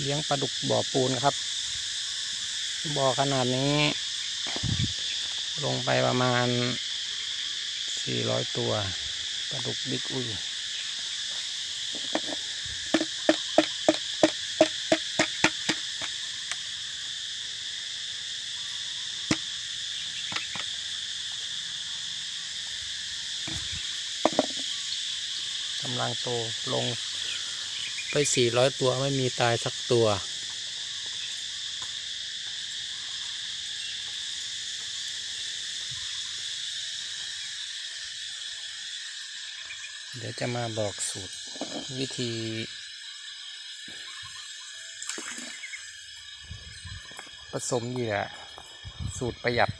เลี้ยงปลาดุกบ่อปูนครับ บ่อขนาดนี้ ลงไปประมาณ 400 ตัวปลาดุกบิ๊กอุยกำลังโตลง ไป400ตัวไม่มีตายสักตัว เดี๋ยวจะมาบอกสูตรวิธีผสมเหยื่อสูตรประหยัด